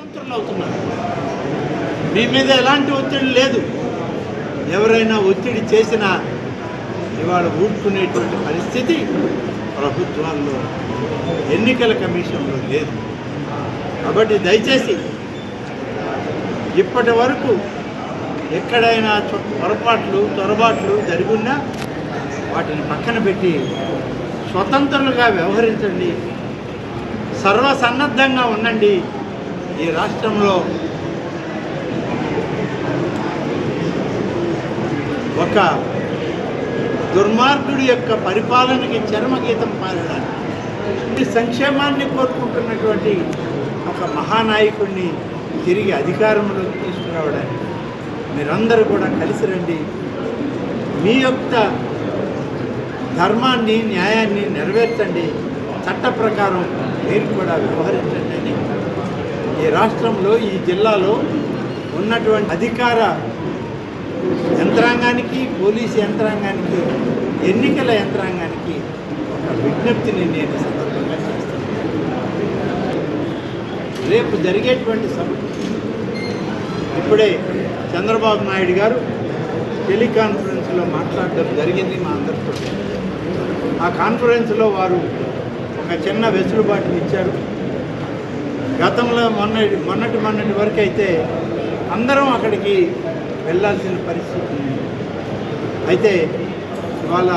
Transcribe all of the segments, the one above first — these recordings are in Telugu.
స్వతంత్రులు అవుతున్నారు. మీ మీద ఎలాంటి ఒత్తిడి లేదు. ఎవరైనా ఒత్తిడి చేసినా ఇవాళ ఊడ్చుకునేటువంటి పరిస్థితి ప్రభుత్వాల్లో ఎన్నికల కమిషన్లో లేదు. కాబట్టి దయచేసి ఇప్పటి వరకు ఎక్కడైనా పొరపాట్లు చొరబాట్లు జరుగున్నా వాటిని పక్కన పెట్టి స్వతంత్రులుగా వ్యవహరించండి. సర్వసన్నద్ధంగా ఉండండి. ఈ రాష్ట్రంలో ఒక దుర్మార్గుడి యొక్క పరిపాలనకి చర్మగీతం పాడడానికి సంక్షేమాన్ని కోరుకుంటున్నటువంటి ఒక మహానాయకుడిని తిరిగి అధికారంలోకి తీసుకురావడానికి మీరందరూ కూడా కలిసి రండి. మీ యొక్క ధర్మాన్ని న్యాయాన్ని నెరవేర్చండి. చట్ట ప్రకారం మీరు కూడా వ్యవహరించండి అని ఈ రాష్ట్రంలో ఈ జిల్లాలో ఉన్నటువంటి అధికార యంత్రాంగానికి పోలీసు యంత్రాంగానికి ఎన్నికల యంత్రాంగానికి ఒక విజ్ఞప్తిని నేను సందర్భంగా చేస్తాను రేపు జరిగేటువంటి సభ ఇప్పుడే చంద్రబాబు నాయుడు గారు టెలికాన్ఫరెన్స్లో మాట్లాడడం జరిగింది మా అందరితో. ఆ కాన్ఫరెన్స్లో వారు ఒక చిన్న వెసులుబాటుని ఇచ్చారు గతంలో మొన్న మొన్నటి మొన్నటి వరకు అయితే అందరం అక్కడికి వెళ్ళాల్సిన పరిస్థితి అయితే వాళ్ళ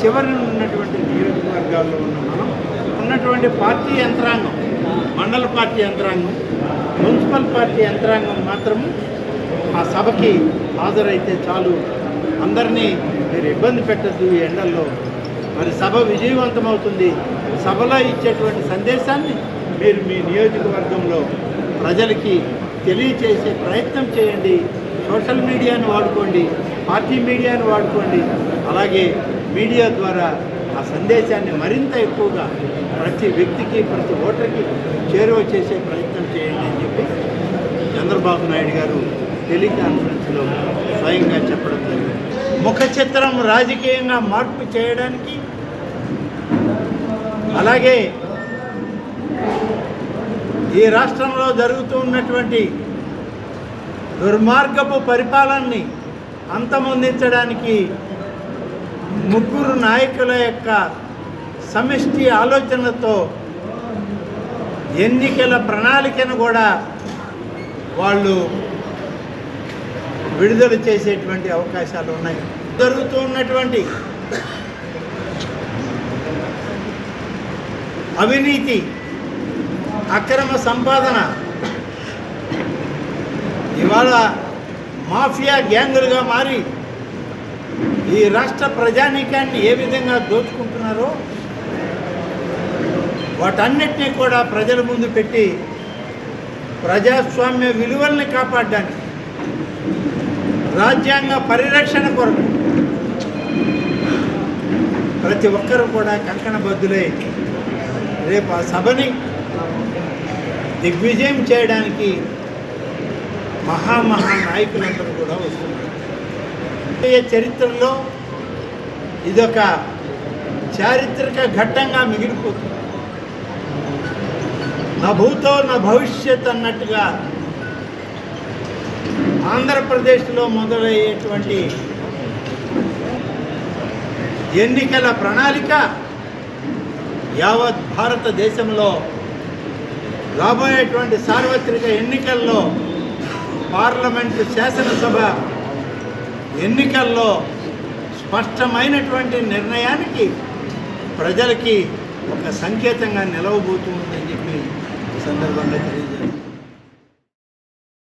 చివరి ఉన్నటువంటి నియోజకవర్గాల్లో ఉన్న మనం ఉన్నటువంటి పార్టీ యంత్రాంగం మండల పార్టీ యంత్రాంగం మున్సిపల్ పార్టీ యంత్రాంగం మాత్రము ఆ సభకి హాజరైతే చాలు. అందరినీ మీరు ఇబ్బంది పెట్టద్దు ఈ ఎండల్లో. మరి సభ విజయవంతమవుతుంది. సభలో ఇచ్చేటువంటి సందేశాన్ని మీరు మీ నియోజకవర్గంలో ప్రజలకి తెలియచేసే ప్రయత్నం చేయండి. సోషల్ మీడియాను వాడుకోండి పార్టీ మీడియాను వాడుకోండి. అలాగే మీడియా ద్వారా ఆ సందేశాన్ని మరింత ఎక్కువగా ప్రతి వ్యక్తికి ప్రతి ఓటర్కి చేరువ చేసే ప్రయత్నం చేయండి అని చెప్పి చంద్రబాబు నాయుడు గారు టెలికాన్ఫరెన్స్లో స్వయంగా చెప్పడం జరిగింది. ముఖ చిత్రం రాజకీయంగా మార్పు చేయడానికి అలాగే ఈ రాష్ట్రంలో జరుగుతూ ఉన్నటువంటి దుర్మార్గపు పరిపాలనని అంతమొందించడానికి ముగ్గురు నాయకుల యొక్క సమిష్టి ఆలోచనతో ఎన్నికల ప్రణాళికను కూడా వాళ్ళు విడుదల చేసేటువంటి అవకాశాలు ఉన్నాయి. జరుగుతూ ఉన్నటువంటి అవినీతి అక్రమ సంపాదన ఇవాళ మాఫియా గ్యాంగులుగా మారి ఈ రాష్ట్ర ప్రజానీకాన్ని ఏ విధంగా దోచుకుంటున్నారో వాటన్నిటినీ కూడా ప్రజల ముందు పెట్టి ప్రజాస్వామ్య విలువల్ని కాపాడడానికి రాజ్యాంగ పరిరక్షణ కొరకు. ప్రతి ఒక్కరూ కూడా కంకణబద్దులై రేపు ఆ సభని దిగ్విజయం చేయడానికి మహామహా నాయకులందరూ కూడా వస్తున్నారు. చరిత్రలో ఇదొక చారిత్రక ఘట్టంగా మిగిలిపోతుంది. నా భూతో నా భవిష్యత్ అన్నట్టుగా ఆంధ్రప్రదేశ్లో మొదలయ్యేటువంటి ఎన్నికల ప్రణాళిక యావత్ భారతదేశంలో రాబోయేటువంటి సార్వత్రిక ఎన్నికల్లో పార్లమెంటు శాసనసభ ఎన్నికల్లో స్పష్టమైనటువంటి నిర్ణయానికి ప్రజలకి ఒక సంకేతంగా నిలవబోతుందని చెప్పి సందర్భంగా తెలియజేస్తారు